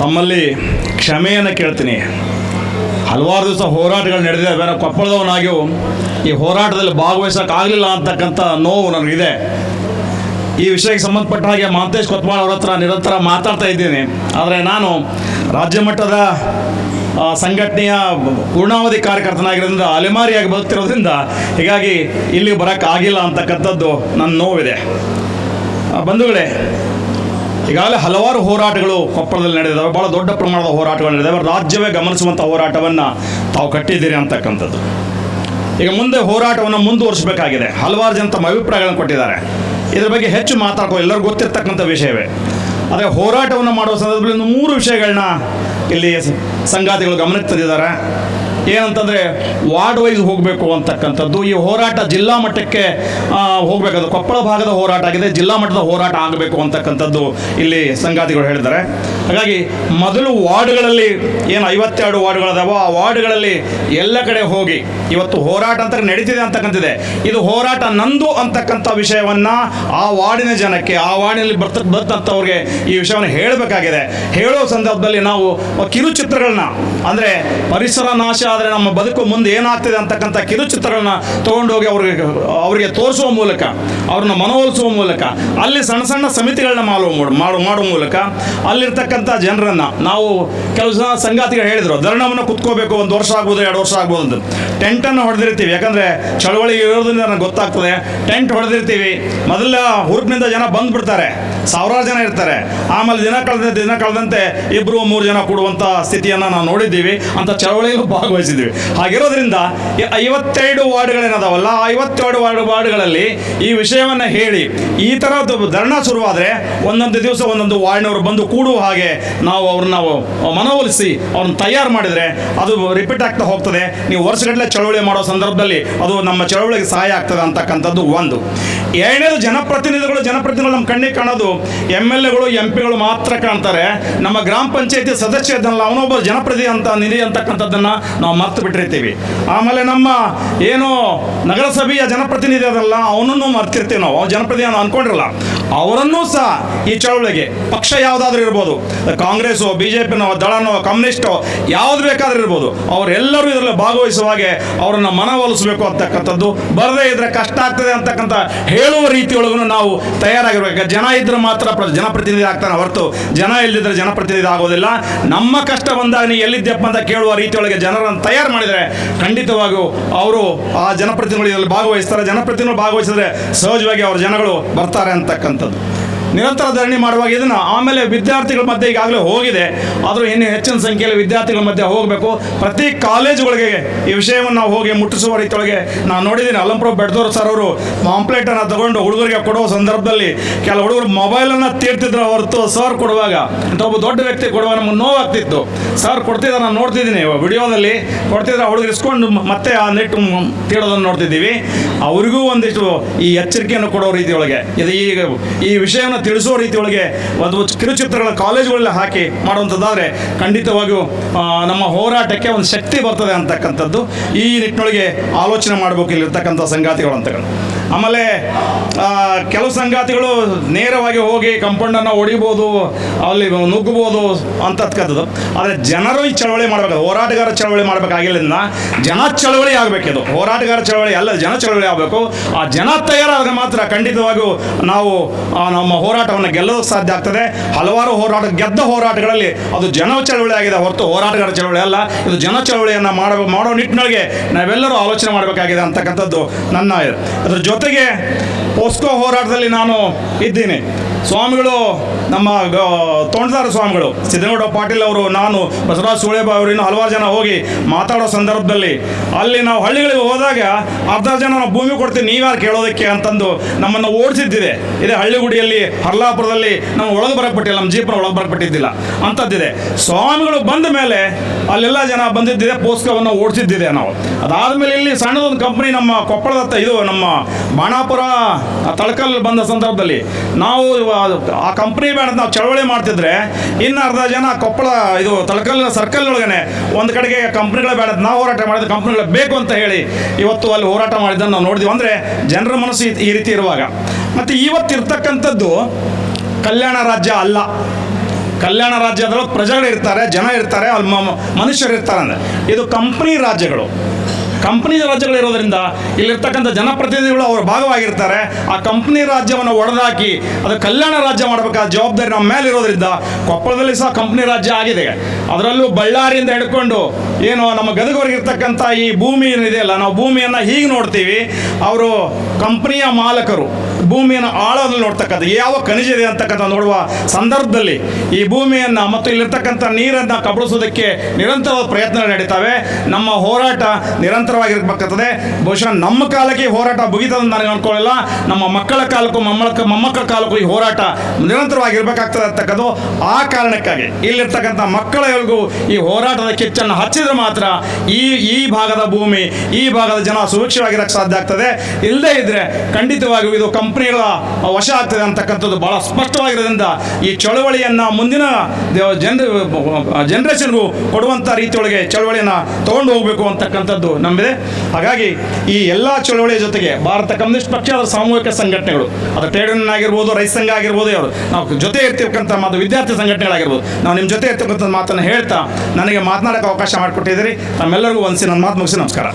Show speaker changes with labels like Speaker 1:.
Speaker 1: ತಮ್ಮಲ್ಲಿ ಕ್ಷಮೆಯನ್ನು ಕೇಳ್ತೀನಿ. ಹಲವಾರು ದಿವಸ ಹೋರಾಟಗಳು ನಡೆದಿದೆ. ಬೇರೆ ಕೊಪ್ಪಳದವನಾಗಿಯೂ, ಈ ಹೋರಾಟದಲ್ಲಿ ಭಾಗವಹಿಸೋಕ್ಕಾಗಲಿಲ್ಲ ಅಂತಕ್ಕಂಥ ನೋವು ನನಗಿದೆ. ಈ ವಿಷಯಕ್ಕೆ ಸಂಬಂಧಪಟ್ಟ ಹಾಗೆ ಮಹಂತೇಶ್ ಕೊತ್ಮಾಳ್ ಅವ್ರ ಹತ್ರ ನಿರಂತರ ಮಾತಾಡ್ತಾ ಇದ್ದೀನಿ. ಆದರೆ ನಾನು ರಾಜ್ಯ ಮಟ್ಟದ ಸಂಘಟನೆಯ ಪೂರ್ಣಾವಧಿ ಕಾರ್ಯಕರ್ತನಾಗಿರೋದ್ರಿಂದ, ಅಲೆಮಾರಿಯಾಗಿ ಬದುಕ್ತಿರೋದ್ರಿಂದ, ಹೀಗಾಗಿ ಇಲ್ಲಿ ಬರೋಕ್ಕಾಗಿಲ್ಲ ಅಂತಕ್ಕಂಥದ್ದು ನನ್ನ ನೋವಿದೆ. ಬಂಧುಗಳೇ ಈಗಾಗಲೇ ಹಲವಾರು ಹೋರಾಟಗಳು ಕೊಪ್ಪಳದಲ್ಲಿ ನಡೆದಿದ್ದಾವೆ. ಭಾಳ ದೊಡ್ಡ ಪ್ರಮಾಣದ ಹೋರಾಟಗಳು ನಡೆದಿದ್ದಾವೆ. ರಾಜ್ಯವೇ ಗಮನಿಸುವಂಥ ಹೋರಾಟವನ್ನು ತಾವು ಕಟ್ಟಿದ್ದೀರಿ ಅಂತಕ್ಕಂಥದ್ದು. ಈಗ ಮುಂದೆ ಹೋರಾಟವನ್ನು ಮುಂದುವರಿಸಬೇಕಾಗಿದೆ. ಹಲವಾರು ಜನ ತಮ್ಮ ಅಭಿಪ್ರಾಯಗಳನ್ನು ಕೊಟ್ಟಿದ್ದಾರೆ. ಇದ್ರ ಬಗ್ಗೆ ಹೆಚ್ಚು ಮಾತಾಡ್ಕೋ, ಎಲ್ಲರಿಗೂ ಗೊತ್ತಿರ್ತಕ್ಕಂಥ ವಿಷಯವೇ. ಆದರೆ ಹೋರಾಟವನ್ನು ಮಾಡುವ ಸಂದರ್ಭದಲ್ಲಿ ಮೂರು ವಿಷಯಗಳನ್ನ ಇಲ್ಲಿ ಸಂಗಾತಿಗಳು ಗಮನಕ್ಕೆ ತಂದಿದ್ದಾರೆ. ಏನಂತಂದರೆ ವಾರ್ಡ್ ವೈಸ್ ಹೋಗಬೇಕು ಅಂತಕ್ಕಂಥದ್ದು. ಈ ಹೋರಾಟ ಜಿಲ್ಲಾ ಮಟ್ಟಕ್ಕೆ ಹೋಗಬೇಕಾದ ಕೊಪ್ಪಳ ಭಾಗದ ಹೋರಾಟ ಆಗಿದೆ. ಜಿಲ್ಲಾ ಮಟ್ಟದ ಹೋರಾಟ ಆಗಬೇಕು ಅಂತಕ್ಕಂಥದ್ದು ಇಲ್ಲಿ ಸಂಗಾತಿಗಳು ಹೇಳಿದ್ದಾರೆ. ಹಾಗಾಗಿ ಮೊದಲು ವಾರ್ಡ್ಗಳಲ್ಲಿ ಏನು ಐವತ್ತೆರಡು ವಾರ್ಡ್ಗಳದಾವೋ, ಆ ವಾರ್ಡ್ಗಳಲ್ಲಿ ಎಲ್ಲ ಕಡೆ ಹೋಗಿ ಇವತ್ತು ಹೋರಾಟ ಅಂತ ನಡೀತಿದೆ ಅಂತಕ್ಕಂತಿದೆ ಇದು ಹೋರಾಟ ನಂದು ಅಂತಕ್ಕಂಥ ವಿಷಯವನ್ನು ಆ ವಾರ್ಡಿನ ಜನಕ್ಕೆ, ಆ ವಾರ್ಡಿನಲ್ಲಿ ಬರ್ತ ಬರ್ತಂಥವ್ರಿಗೆ ಈ ವಿಷಯವನ್ನು ಹೇಳಬೇಕಾಗಿದೆ. ಹೇಳೋ ಸಂದರ್ಭದಲ್ಲಿ ನಾವು ಕಿರುಚಿತ್ರಗಳನ್ನ, ಅಂದರೆ ಪರಿಸರ ನಾಶ ಆದರೆ ನಮ್ಮ ಬದುಕು ಮುಂದೆ ಏನಾಗ್ತದೆ ಅಂತಕ್ಕಂಥ ಕಿರುಚಿತ್ರಗಳನ್ನ ತೊಗೊಂಡೋಗಿ ಅವ್ರಿಗೆ, ಅವರಿಗೆ ತೋರಿಸುವ ಮೂಲಕ, ಅವ್ರನ್ನ ಮನವೊಲಿಸುವ ಮೂಲಕ, ಅಲ್ಲಿ ಸಣ್ಣ ಸಣ್ಣ ಸಮಿತಿಗಳನ್ನ ಮಾಡುವ ಮಾಡು, ಮಾಡುವ ಮೂಲಕ ಅಲ್ಲಿರ್ತಕ್ಕಂಥ ಜನರನ್ನು ನಾವು ಕೆಲವು ಜನ ಸಂಗಾತಿಗಳು ಹೇಳಿದರು, ಧರಣವನ್ನು ಕುತ್ಕೋಬೇಕು, ಒಂದು ವರ್ಷ ಆಗ್ಬೋದು ಎರಡು ವರ್ಷ ಆಗ್ಬೋದು ಅಂತ. ಟೆಂಟನ್ನು ಹೊಡೆದಿರ್ತೀವಿ, ಯಾಕಂದರೆ ಚಳವಳಿ ಇರೋದ್ರಿಂದ ನನಗೆ ಗೊತ್ತಾಗ್ತದೆ. ಟೆಂಟ್ ಹೊಡೆದಿರ್ತೀವಿ. ಮೊದಲ ಹುರುಪಿನಿಂದ ಜನ ಬಂದುಬಿಡ್ತಾರೆ. ಸಾವಿರಾರು ಜನ ಇರ್ತಾರೆ. ಆಮೇಲೆ ದಿನ ಕಳೆದ, ದಿನ ಕಳೆದಂತೆ ಇಬ್ಬರು ಮೂರು ಜನ ಕೂಡುವಂಥ ಸ್ಥಿತಿಯನ್ನು ನಾವು ನೋಡಿದ್ದೀವಿ. ಅಂತ ಚಳವಳಿಯಲ್ಲೂ ಭಾಗವಹಿಸಿದ್ದೀವಿ ಹಾಗಿರೋದ್ರಿಂದ ಐವತ್ತೆರಡು ವಾರ್ಡ್ಗಳೇನದಾವಲ್ಲ ಆ ಐವತ್ತೆರಡು ವಾರ್ಡ್, ವಾರ್ಡ್ಗಳಲ್ಲಿ ಈ ವಿಷಯವನ್ನು ಹೇಳಿ, ಈ ಥರ ಧರಣ ಶುರುವಾದರೆ ಒಂದೊಂದು ದಿವಸ ಒಂದೊಂದು ವಾರ್ಡ್ನವರು ಬಂದು ಕೂಡುವ ಹಾಗೆ ನಾವು ಅವ್ರನ್ನ ನಾವು ಮನವೊಲಿಸಿ ಅವ್ರನ್ನ ತಯಾರು ಮಾಡಿದರೆ ಅದು ರಿಪೀಟ್ ಆಗ್ತಾ ಹೋಗ್ತದೆ. ನೀವು ವರ್ಷಗಟ್ಟಲೆ ಚಳವಳಿ ಮಾಡೋ ಸಂದರ್ಭದಲ್ಲಿ ಅದು ನಮ್ಮ ಚಳವಳಿಗೆ ಸಹಾಯ ಆಗ್ತದೆ ಅಂತಕ್ಕಂಥದ್ದು ಒಂದು. ಎರಡನೇದು ಜನಪ್ರತಿನಿಧಿಗಳು ಜನಪ್ರತಿನಿಧಿಗಳು ನಮ್ಮ ಕಣ್ಣಿಗೆ ಕಾಣೋದು ಎಂ ಎಲ್ ಎಗಳು, ಎಂ ಪಿಗಳು ಮಾತ್ರ ಕಾಣ್ತಾರೆ. ನಮ್ಮ ಗ್ರಾಮ ಪಂಚಾಯತಿ ಸದಸ್ಯ ಅವನೊಬ್ಬ ಜನಪ್ರತಿನಿಧಿ ಅಂತ, ನಿಧಿ ಅಂತಕ್ಕಂಥದ್ದನ್ನು ನಾವು ಮರ್ತು ಬಿಟ್ಟಿರ್ತೀವಿ. ಆಮೇಲೆ ನಮ್ಮ ಏನು ನಗರಸಭೆಯ ಜನಪ್ರತಿನಿಧಿ ಅದಲ್ಲ ಅವನನ್ನು ಮರ್ತಿರ್ತೀವಿ ನಾವು. ಅವ್ನು ಜನಪ್ರತಿನಿಧಿ ಅನ್ಕೊಂಡಿರಲ್ಲ. ಅವರನ್ನೂ ಸಹ ಈ ಚಳವಳಿಗೆ ಪಕ್ಷ ಯಾವುದಾದ್ರೂ ಇರ್ಬೋದು. ಕಾಂಗ್ರೆಸ್ಸು ಬಿ ಜೆ ಪಿನೋ ದಳನೋ, ಕಮ್ಯುನಿಸ್ಟೋ ಯಾವ್ದು ಬೇಕಾದ್ರೂ ಇರ್ಬೋದು. ಅವರೆಲ್ಲರೂ ಇದರಲ್ಲಿ ಭಾಗವಹಿಸುವ ಹಾಗೆ ಅವರನ್ನು ಮನವೊಲಿಸಬೇಕು ಅಂತಕ್ಕಂಥದ್ದು. ಬರದೇ ಇದ್ರೆ ಕಷ್ಟ ಆಗ್ತದೆ ಅಂತಕ್ಕಂಥ ಹೇಳುವ ರೀತಿಯೊಳಗೂ ನಾವು ತಯಾರಾಗಿರ್ಬೇಕು. ಜನ ಇದ್ರೆ ಮಾತ್ರ ಜನಪ್ರತಿನಿಧಿ ಆಗ್ತಾನೆ ಹೊರತು ಜನ ಇಲ್ಲದಿದ್ರೆ ಜನಪ್ರತಿನಿಧಿ ಆಗೋದಿಲ್ಲ. ನಮ್ಮ ಕಷ್ಟ ಬಂದಾಗ ನೀ ಎಲ್ಲಿದ್ದೆಪ್ಪ ಅಂತ ಕೇಳುವ ರೀತಿಯೊಳಗೆ ಜನರನ್ನು ತಯಾರು ಮಾಡಿದರೆ ಖಂಡಿತವಾಗಿಯೂ ಅವರು ಆ ಜನಪ್ರತಿನಿಧಿಗಳು ಇದರಲ್ಲಿ ಭಾಗವಹಿಸ್ತಾರೆ. ಜನಪ್ರತಿನಿಧಿಗಳು ಭಾಗವಹಿಸಿದ್ರೆ ಸಹಜವಾಗಿ ಅವ್ರ ಜನಗಳು ಬರ್ತಾರೆ ಅಂತಕ್ಕಂಥದ್ದು ನಿರಂತರ ಧರಣಿ ಮಾಡುವಾಗ ಇದನ್ನು ಆಮೇಲೆ ವಿದ್ಯಾರ್ಥಿಗಳ ಮಧ್ಯೆ ಈಗಾಗಲೇ ಹೋಗಿದೆ. ಆದರೂ ಇನ್ನು ಹೆಚ್ಚಿನ ಸಂಖ್ಯೆಯಲ್ಲಿ ವಿದ್ಯಾರ್ಥಿಗಳ ಮಧ್ಯೆ ಹೋಗಬೇಕು. ಪ್ರತಿ ಕಾಲೇಜುಗಳಿಗೆ ಈ ವಿಷಯವನ್ನು ನಾವು ಹೋಗಿ ಮುಟ್ಟಿಸುವ ರೀತಿಯೊಳಗೆ ನಾನು ನೋಡಿದ್ದೀನಿ. ಅಲಂಪ್ರೋ ಬೆಡ್ದೋರ್ ಸರ್ ಅವರು ಪಾಂಪ್ಲೆಟನ್ನು ತಗೊಂಡು ಹುಡುಗರಿಗೆ ಕೊಡುವ ಸಂದರ್ಭದಲ್ಲಿ ಕೆಲವು ಹುಡುಗರು ಮೊಬೈಲನ್ನು ತೀರ್ತಿದ್ರು ಹೊರತು ಸರ್ ಕೊಡುವಾಗ ಅಂತ ಒಬ್ಬ ದೊಡ್ಡ ವ್ಯಕ್ತಿ ಕೊಡುವ ನಮ್ಗೆ ನೋವಾಗ್ತಿತ್ತು ಸರ್ ಕೊಡ್ತಿದ್ದ ನಾನು ನೋಡ್ತಿದ್ದೀನಿ. ವಿಡಿಯೋದಲ್ಲಿ ಕೊಡ್ತಿದ್ರೆ ಹುಡುಗರು ಇಸ್ಕೊಂಡು ಮತ್ತೆ ಆ ನೆಟ್ ತೀಡೋದನ್ನು ನೋಡ್ತಿದ್ದೀವಿ. ಅವರಿಗೂ ಒಂದಿಷ್ಟು ಈ ಎಚ್ಚರಿಕೆಯನ್ನು ಕೊಡೋ ರೀತಿಯೊಳಗೆ. ಇದು ಈಗ ಈ ವಿಷಯವನ್ನು ತಿಳಿಸೋ ರೀತಿಯೊಳಗೆ ಒಂದು ಕಿರುಚಿತ್ರಗಳ ಕಾಲೇಜುಗಳಲ್ಲಿ ಹಾಕಿ ಮಾಡುವಂಥದ್ದಾದರೆ ಖಂಡಿತವಾಗಿಯೂ ನಮ್ಮ ಹೋರಾಟಕ್ಕೆ ಒಂದು ಶಕ್ತಿ ಬರ್ತದೆ ಅಂತಕ್ಕಂಥದ್ದು. ಈ ನಿಟ್ಟಿನೊಳಗೆ ಆಲೋಚನೆ ಮಾಡಬೇಕು ಇಲ್ಲಿರ್ತಕ್ಕಂಥ ಸಂಗಾತಿಗಳು ಅಂತಕ್ಕಂಥ ಆಮೇಲೆ ಕೆಲವು ಸಂಗಾತಿಗಳು ನೇರವಾಗಿ ಹೋಗಿ ಕಂಪೌಂಡನ್ನು ಹೊಡಿಬೋದು, ಅಲ್ಲಿ ನುಗ್ಗಬೋದು ಅಂತಕ್ಕಂಥದ್ದು. ಆದರೆ ಜನರು ಈ ಚಳವಳಿ ಮಾಡಬೇಕು ಹೋರಾಟಗಾರ ಚಳವಳಿ ಮಾಡಬೇಕಾಗಿಲ್ಲ ಜನ ಚಳವಳಿ ಆಗಬೇಕಿದು. ಹೋರಾಟಗಾರ ಚಳವಳಿ ಅಲ್ಲ, ಜನ ಚಳವಳಿ ಆಗಬೇಕು. ಆ ಜನ ತಯಾರಾದಾಗ ಮಾತ್ರ ಖಂಡಿತವಾಗಿಯೂ ನಾವು ನಮ್ಮ ಹೋರಾಟವನ್ನು ಗೆಲ್ಲೋದಕ್ಕೆ ಸಾಧ್ಯ ಆಗ್ತದೆ. ಹಲವಾರು ಹೋರಾಟ, ಗೆದ್ದ ಹೋರಾಟಗಳಲ್ಲಿ ಅದು ಜನ ಚಳವಳಿ ಆಗಿದೆ. ಹೊರತು ಹೋರಾಟಗಾರ ಚಳವಳಿ ಅಲ್ಲ. ಇದು ಜನ ಚಳವಳಿಯನ್ನು ಮಾಡ, ಮಾಡೋ ನಿಟ್ಟಿನೊಳಗೆ ನಾವೆಲ್ಲರೂ ಆಲೋಚನೆ ಮಾಡಬೇಕಾಗಿದೆ ಅಂತಕ್ಕಂಥದ್ದು ನನ್ನ ಅದರ ಜೊತೆಗೆ ಪೋಸ್ಕೋ ಹೋರಾಟದಲ್ಲಿ ನಾನು ಇದ್ದೀನಿ. ಸ್ವಾಮಿಗಳು, ನಮ್ಮ ತೋಂಟದಾರ ಸ್ವಾಮಿಗಳು ಸಿದ್ದನಗೌಡ ಪಾಟೀಲ್ ಅವರು, ನಾನು ಬಸವರಾಜ ಸುಳೇಬ ಅವರು ಇನ್ನೂ ಹಲವಾರು ಜನ ಹೋಗಿ ಮಾತಾಡೋ ಸಂದರ್ಭದಲ್ಲಿ ಅಲ್ಲಿ ನಾವು ಹಳ್ಳಿಗಳಿಗೆ ಹೋದಾಗ ಅರ್ಧ ಜನ ನಾವು ಭೂಮಿ ಕೊಡ್ತೀವಿ ನೀವ್ಯಾರು ಕೇಳೋದಕ್ಕೆ ಅಂತಂದು ನಮ್ಮನ್ನು ಓಡಿಸಿದ್ದಿದೆ. ಇದೆ ಹಳ್ಳಿಗುಡಿಯಲ್ಲಿ ಹರ್ಲಾಪುರದಲ್ಲಿ ನಾವು ಒಳಗೆ ಬರಕ್ಕೆ ಬಿಟ್ಟಿಲ್ಲ ನಮ್ಮ ಜೀಪನ ಒಳಗೆ ಬರಕ್ಕೆ ಬಿಟ್ಟಿದ್ದಿಲ್ಲ ಅಂಥದ್ದಿದೆ. ಸ್ವಾಮಿಗಳು ಬಂದ ಮೇಲೆ ಅಲ್ಲೆಲ್ಲ ಜನ ಬಂದಿದ್ದಿದೆ, ಪೋಸ್ಕವನ್ನು ಓಡಿಸಿದ್ದಿದೆ ನಾವು. ಅದಾದಮೇಲೆ ಇಲ್ಲಿ ಸಣ್ಣದೊಂದು ಕಂಪ್ನಿ ನಮ್ಮ ಕೊಪ್ಪಳದತ್ತ ಇದು, ನಮ್ಮ ಬಾಣಾಪುರ ತಳಕಲ್ ಬಂದ ಸಂದರ್ಭದಲ್ಲಿ ನಾವು ಆ ಕಂಪ್ನಿ ಬೇಡ ನಾವು ಚಳವಳಿ ಮಾಡ್ತಿದ್ರೆ ಇನ್ನು ಅರ್ಧ ಜನ ಕೊಪ್ಪಳ ಇದು ತಳಕಲ್ ಸರ್ಕಲ್ ಒಂದು ಕಡೆಗೆ ಕಂಪ್ನಿಗಳ ಬೇಡ, ನಾವು ಹೋರಾಟ ಮಾಡಿದ ಕಂಪ್ನಿಗಳು ಬೇಕು ಅಂತ ಹೇಳಿ ಇವತ್ತು ಅಲ್ಲಿ ಹೋರಾಟ ಮಾಡಿದ್ದನ್ನು ನಾವು ನೋಡಿದ್ವಿ. ಅಂದರೆ ಜನರ ಮನಸ್ಸು ಈ ರೀತಿ ಇರುವಾಗ. ಮತ್ತು ಇವತ್ತಿರ್ತಕ್ಕಂಥದ್ದು ಕಲ್ಯಾಣ ರಾಜ್ಯ ಅಲ್ಲ. ಕಲ್ಯಾಣ ರಾಜ್ಯದಲ್ಲೂ ಪ್ರಜೆಗಳಿರ್ತಾರೆ, ಜನ ಇರ್ತಾರೆ, ಅಲ್ಲಿ ಮನುಷ್ಯರು ಇರ್ತಾರೆ ಅಂದರೆ. ಇದು ಕಂಪ್ನಿ ರಾಜ್ಯಗಳು. ಕಂಪ್ನಿ ರಾಜ್ಯಗಳಿರೋದ್ರಿಂದ ಇಲ್ಲಿರ್ತಕ್ಕಂಥ ಜನಪ್ರತಿನಿಧಿಗಳು ಅವರು ಭಾಗವಾಗಿರ್ತಾರೆ. ಆ ಕಂಪ್ನಿ ರಾಜ್ಯವನ್ನು ಒಡೆದಾಕಿ ಅದು ಕಲ್ಯಾಣ ರಾಜ್ಯ ಮಾಡಬೇಕಾದ ಜವಾಬ್ದಾರಿ ನಮ್ಮ ಮೇಲೆ ಇರೋದ್ರಿಂದ ಕೊಪ್ಪಳದಲ್ಲಿ ಸಹ ಕಂಪ್ನಿ ರಾಜ್ಯ ಆಗಿದೆ. ಅದರಲ್ಲೂ ಬಳ್ಳಾರಿಯಿಂದ ಹಿಡ್ಕೊಂಡು ಏನು ನಮ್ಮ ಗದಗವರೆಗೆ ಇರ್ತಕ್ಕಂಥ ಈ ಭೂಮಿ ಏನಿದೆಯಲ್ಲ ನಾವು ಭೂಮಿಯನ್ನು ಹೀಗೆ ನೋಡ್ತೀವಿ. ಅವರು ಕಂಪ್ನಿಯ ಮಾಲಕರು, ಭೂಮಿಯನ್ನು ಆಳದಲ್ಲಿ ನೋಡ್ತಕ್ಕಂಥ, ಯಾವ ಖನಿಜ ಇದೆ ಅಂತಕ್ಕಂಥ ನೋಡುವ ಸಂದರ್ಭದಲ್ಲಿ ಈ ಭೂಮಿಯನ್ನು ಮತ್ತು ಇಲ್ಲಿರ್ತಕ್ಕಂಥ ನೀರನ್ನು ಕಬಳಿಸೋದಕ್ಕೆ ನಿರಂತರವಾದ ಪ್ರಯತ್ನ ನಡೀತಾವೆ. ನಮ್ಮ ಹೋರಾಟ ನಿರಂತರವಾಗಿರ್ಬೇಕಾಗ್ತದೆ. ಬಹುಶಃ ನಮ್ಮ ಕಾಲಕ್ಕೆ ಹೋರಾಟ ಮುಗಿತದೆ ನನಗೆ ಅನ್ಕೊಳ್ಳಿಲ್ಲ. ನಮ್ಮ ಮಕ್ಕಳ ಕಾಲಕ್ಕೂ ಮೊಮ್ಮಕ್ಕ ಮೊಮ್ಮಕ್ಕಳ ಕಾಲಕ್ಕೂ ಈ ಹೋರಾಟ ನಿರಂತರವಾಗಿರ್ಬೇಕಾಗ್ತದೆ ಅಂತಕ್ಕದ್ದು ಆ ಕಾರಣಕ್ಕಾಗಿ ಇಲ್ಲಿರ್ತಕ್ಕಂಥ ಮಕ್ಕಳವರೆಗೂ ಈ ಹೋರಾಟದ ಕಿಚ್ಚನ್ನು ಹಚ್ಚಿದ್ರೆ ಮಾತ್ರ ಈ ಈ ಭಾಗದ ಭೂಮಿ, ಈ ಭಾಗದ ಜನ ಸುರಕ್ಷಿತವಾಗಿರಕ್ಕೆ ಸಾಧ್ಯ ಆಗ್ತದೆ. ಇಲ್ಲದೇ ಇದ್ರೆ ಖಂಡಿತವಾಗಿಯೂ ಇದು ಕಂಪ್ನಿಗಳ ವಶ ಆಗ್ತದೆ ಅಂತಕ್ಕಂಥದ್ದು ಬಹಳ ಸ್ಪಷ್ಟವಾಗಿರೋದ್ರಿಂದ ಈ ಚಳವಳಿಯನ್ನು ಮುಂದಿನ ಜನ ಜನ್ರೇಷನ್ಗೂ ಕೊಡುವಂಥ ರೀತಿಯೊಳಗೆ ಚಳವಳಿಯನ್ನು ತಗೊಂಡು ಹೋಗಬೇಕು ಅಂತಕ್ಕಂಥದ್ದು ಹಾಗಾಗಿ ಈ ಎಲ್ಲ ಚಳವಳಿಯ ಜೊತೆಗೆ ಭಾರತ ಕಮ್ಯುನಿಸ್ಟ್ ಪಕ್ಷ ಅದರ ಸಾಮೂಹಿಕ ಸಂಘಟನೆಗಳು. ಅದು ಟ್ರೇಡ್ ಯೂನಿಯನ್ ಆಗಿರ್ಬೋದು, ರೈತ ಸಂಘ ಆಗಿರ್ಬೋದು ಅವರು ನಾವು ಜೊತೆ ಇರ್ತಿರ್ತಕ್ಕಂಥ ಮಾತು ವಿದ್ಯಾರ್ಥಿ ಸಂಘಟನೆಗಳಾಗಿರ್ಬೋದು. ನಾವು ನಿಮ್ಮ ಜೊತೆ ಇರ್ತಕ್ಕಂಥ ಮಾತನ್ನು ಹೇಳ್ತಾ ನನಗೆ ಮಾತನಾಡೋಕ್ಕೆ ಅವಕಾಶ ಮಾಡಿಕೊಟ್ಟಿದ್ದೀರಿ. ತಮ್ಮೆಲ್ಲರಿಗೂ ಒಂದ್ಸಿ ನನ್ನ ಮಾತು ಮುಗಿಸಿ ನಮಸ್ಕಾರ.